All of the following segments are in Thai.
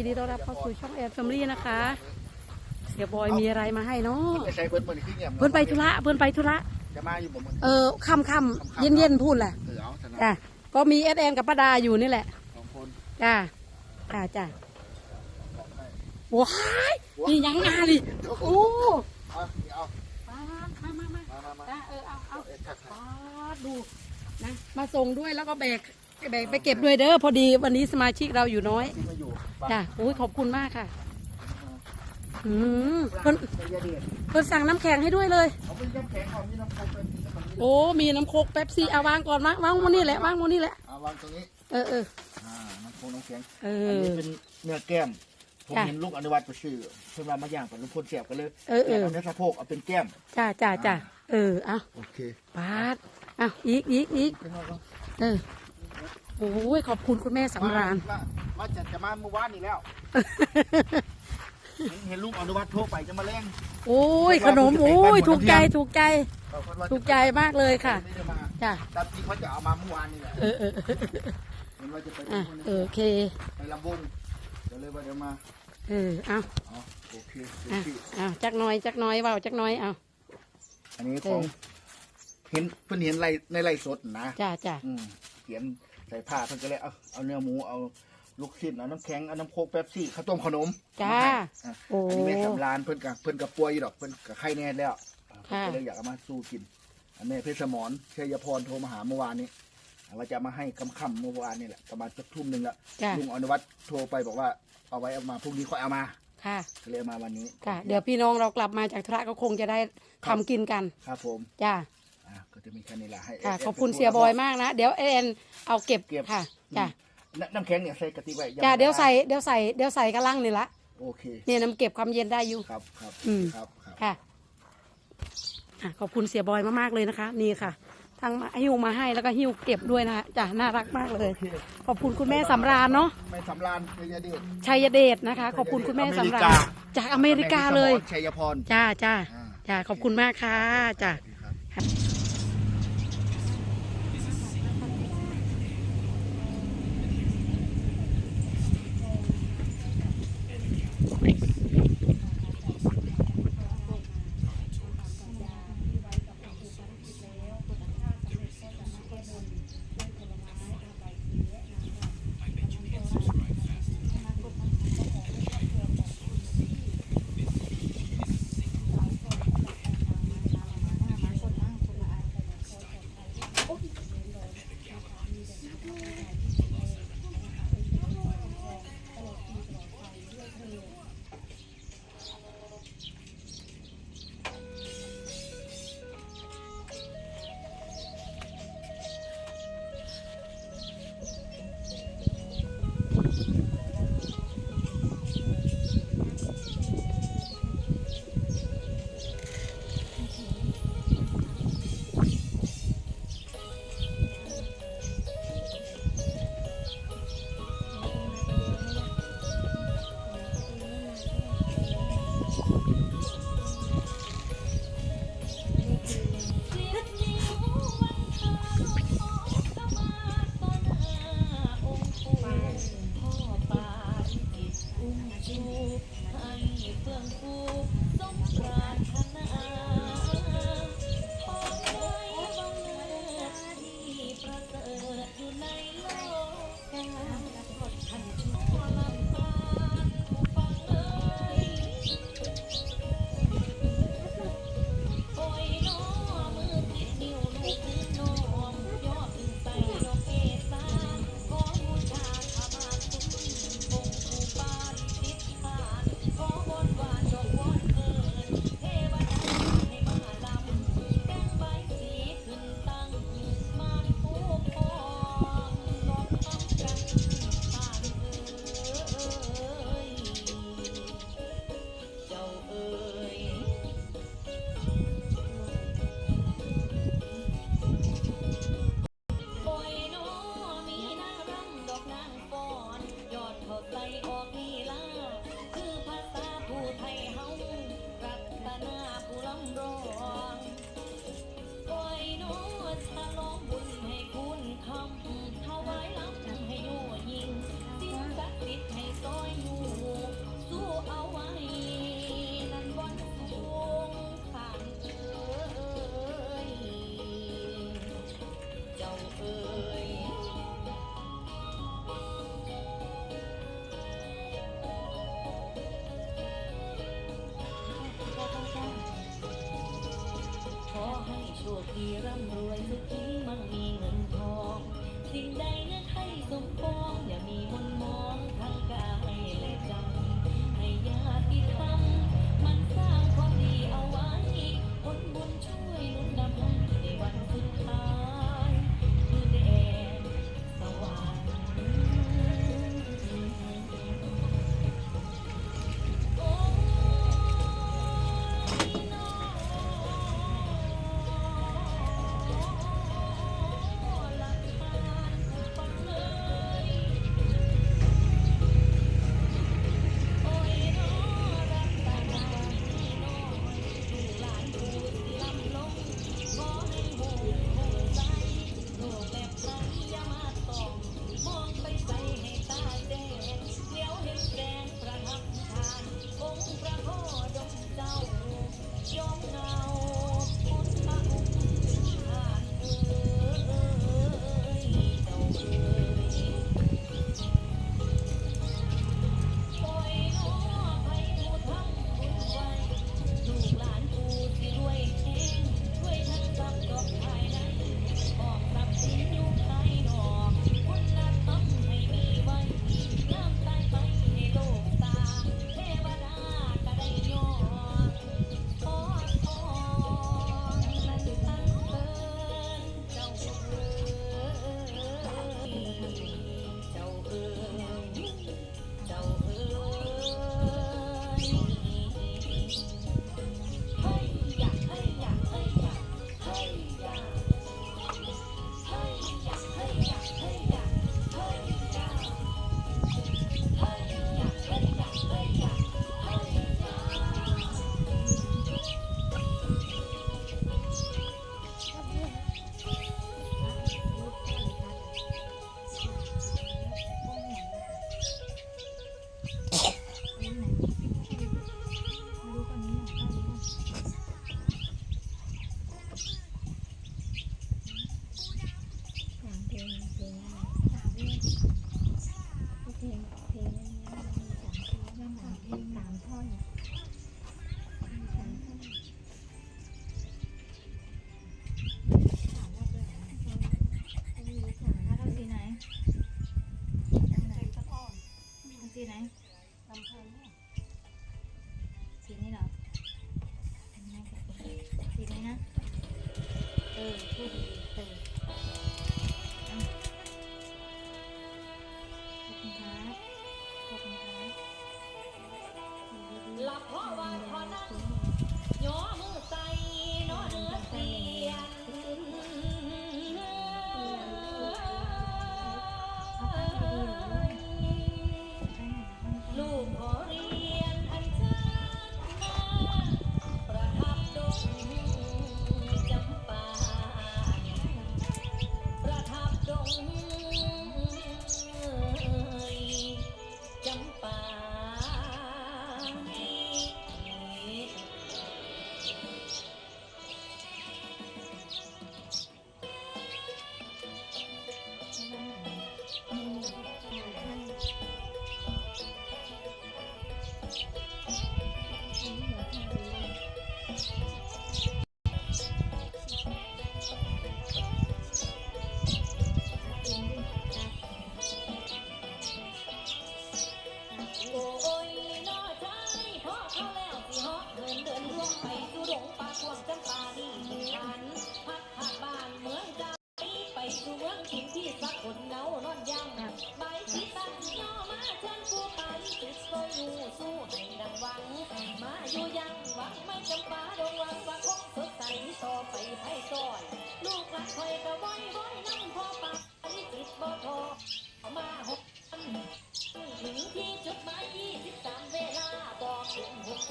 ยินดีต้อนรับเข้าสู่ช่องแอนแฟมิลี่นะคะ เสียบอยมีอะไรมาให้เนาะไปใช้เพิ่นเพิ่นขึ้นเงียบเพื่อนไปธุระเพื่อนไปธุระจะมาอยู่บ่มึงเออค่ำค่ำเย็นเย็นๆพูดแหละเออเอาชนะจ้ะก็มีเอสแอนกับป้าดาอยู่นี่แหละสองคนจ้าจ้าจ้าว้ายนี่ยังงาดิโอ้เอาเอาป้าดมามามามามามาจ้าเออเอาเอาเอ๊ะทักทายป้าดดูนะมาส่งด้วยแล้วก็แบกแบกไปเก็บด้วยเด้อพอดีวันนี้สมาชิกเราอยู่น้อยที่มาอยู่ บ้านจ้าโอ้ยขอบคุณมากค่ะ อืมเพิ่นเป็นยาเดียดเพิ่นสั่งน้ำแข็งให้ด้วยเลย เขาเป็นน้ำแข็งเขามีน้ำโคกเป็นน้ำมันโอ้ มีน้ำโคกเป๊ปซี่เอาวางก่อนวางวางวันนี้แหละวางวันนี้แหละเอาวางตรงนี้เออเอออ่าน้ำโคกน้ำแข็งเออันอ นี้เป็นเนื้อแก้มผมจ้ะเห็นลูกอนุวัตไปซื้อเพิ่นว่ามาย่างกับลุงพลเสียบกันเลยเออเออ แต่าเนื้อสะโพกเอาเป็นแก้มจ้าจ้าจ้าเออเอาโอเคปาดเอาอีกอีกอีกขึ้นมาก่อนเออ โอ้ยขอบคุณคุณแม่สำราญมามาจะจะมาเมื่อวานนี่แล้ว เห็นลูกอนุวัตโทรไปจะมาแรงโอ้ยขนมโอ้ยถูกใจถูกใจ ถูกใจมากเลยค่ะไม่ได้มาจ้าตามจริงเขาจะเอามาเมื่อวานนี่แหละเออเออโอเคไปลำวงเดี๋ยวเลยว่าเดี๋ยวมาเออเอาโอเคโออะเอาจักน้อยจักน้อยเบาจักน้อยเอาอันนี้ของเห็นเพิ่อนเห็นไล่ในไล่สดนะจ้าจ้าเขียน ใส่ผ้าเพิ่นก็เลยเอาเอาเนื้อหมูเอาลูกชิ้นเอาน้ำแข็งเอาน้ำโคกแป๊บซี่ข้าวต้มขนมจ้าอะโอ้อันนี้แม่สำรานเพิ่นกับเพิ่นกับป่วยอยู่ดอกเพิ่นกับไข้แน่แล้วอะเพิ่นค่ะก็เลยอยากเอามาสู้กินอันแม่เพชรสมรเชยพรโทรมาหาเมื่อวานนี้ว่าจะเอามาให้ค่ำๆเมื่อวานนี่แหละประมาณสักทุ่มหนึ่งละจ้า ลุงอนุวัฒน์โทรไปบอกว่าเอาไว้เอามาพรุ่งนี้ค่อยเอามาค่ะ ก็เลยเอามาวันนี้ค่ะเดี๋ยวพี่น้องเรากลับมาจากธุระก็คงจะได้ทำกินกัน ครับผม จ้า อะก็จะมีแค่นี้แหละให้ค่ะเฟขอบคุณเสียบอยมากนะ เดี๋ยวเอ็นเอาเก็บเก็บค่ะจ้าน้ำน้ำแข็งเนี่ยใส่กะทิไว้งจ้าไม่เดี๋ยวใส่เดี๋ยวใส่เดี๋ยวใส่กระลังนี่ละโอเคเนี่ยน้ำเก็บความเย็นได้อยู่ ครับครับอืม ครับครับ ค่ะอะ ขอบคุณเสียบอยมากๆเลยนะคะ นี่ค่ะทั้งมาหิ้วมาให้แล้วก็หิ้วเก็บด้วยนะคะจ้าน่ารักมากเลยขอบคุณคุณแม่สำราญเนาะไม่สำรานชัยเดช ชัยเดชนะคะ ขอบคุณคุณแม่สำราญจากอเมริกาเลยแม่ชัยพร จ้าจ้าอ่าจ้าขอบคุณมากค่ะจ้า สีนี้เหรอสีนี้นะ เออพูด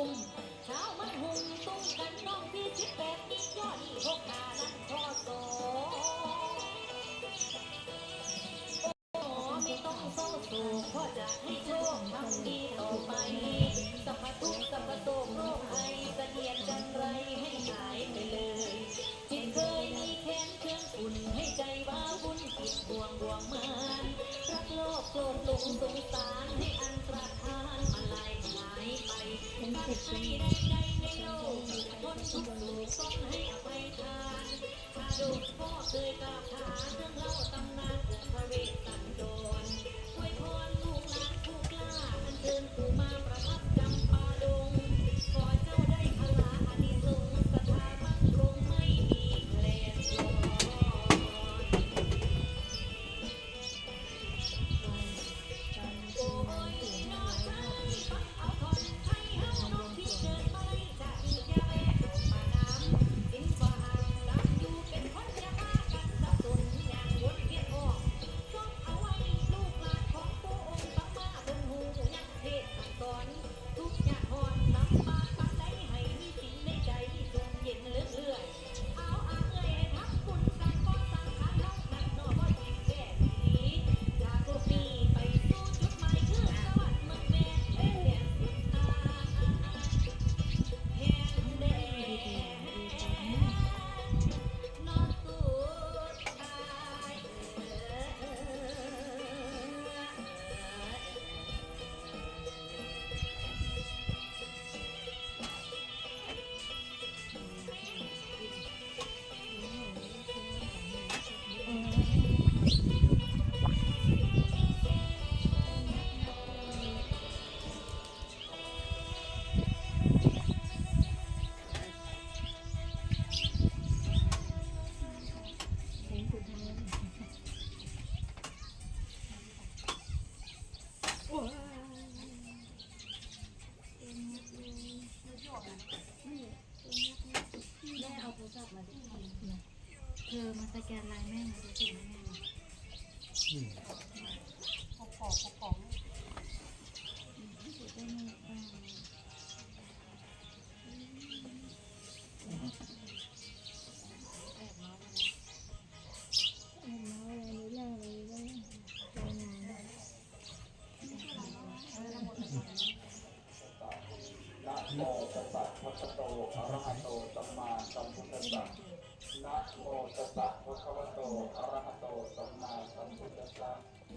ุ่มเช้ามันหุ่งตุ้มกันน้องที่คิดแบบนี้ยอดที่หกขาลันทอดโต ถ้าโดนพ่อเคยกราบหาเรื่องเล่าตำนานพระเวสสันดรด้วยพรลูกหลานผู้กล้าอันเชิญปู่มาประทับ ธอมาสแกนไลน์แม่หน่อยสิแม่หน่อย อือกอ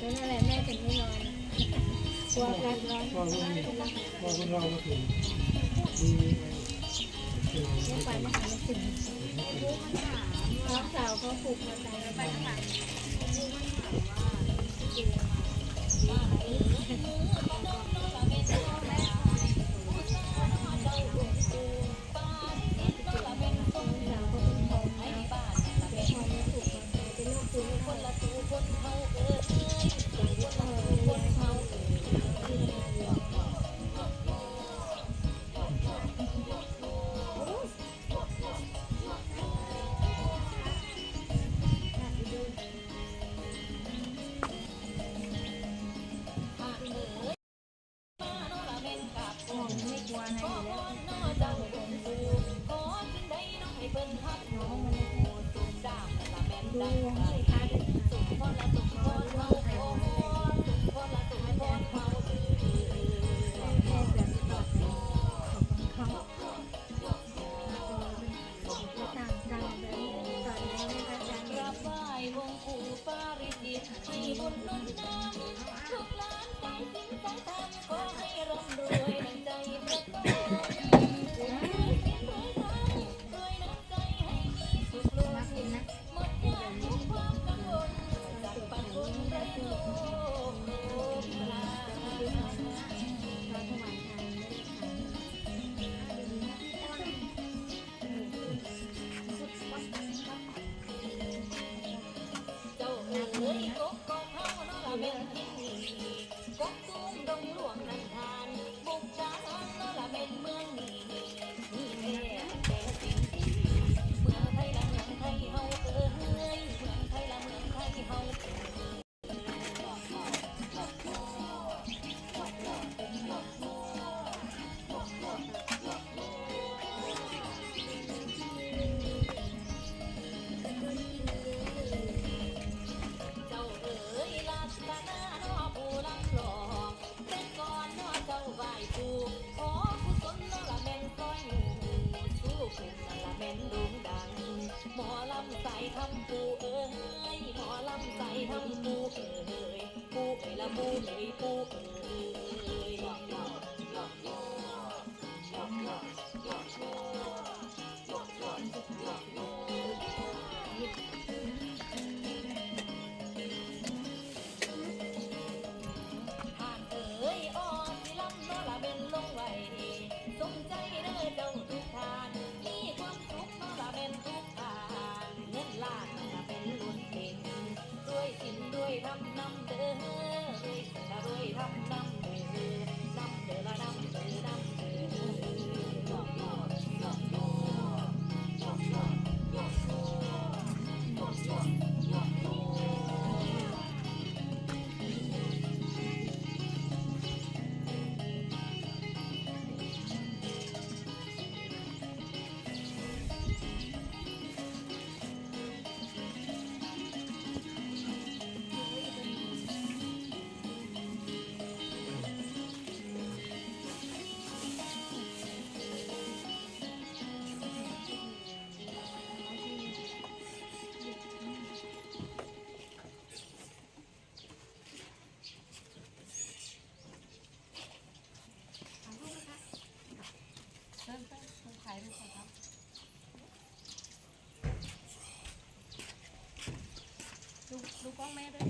ก็นั่นแหละแม่ถึงไม่นอนกลัวการร้อนพ่อคุณพ่อคุณเราก็ถึงมีไม่ไปไม่ถึงน้องสาวเขาผูกมาตายแล้วไปข้างหลังว่าเจว่า ดูกล้องแม่ด้วย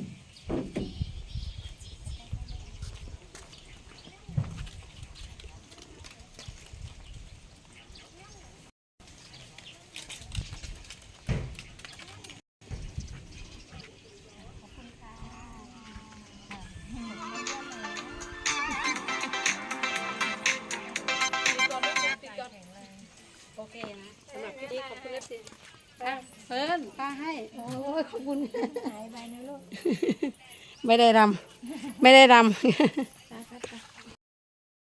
โอเคนะสำหรับพี่ดีขอบคุณเนะสิอะเพิ่นป้าให้ โอ้ยขอบคุณ ไม่ได้รำไม่ได้รำ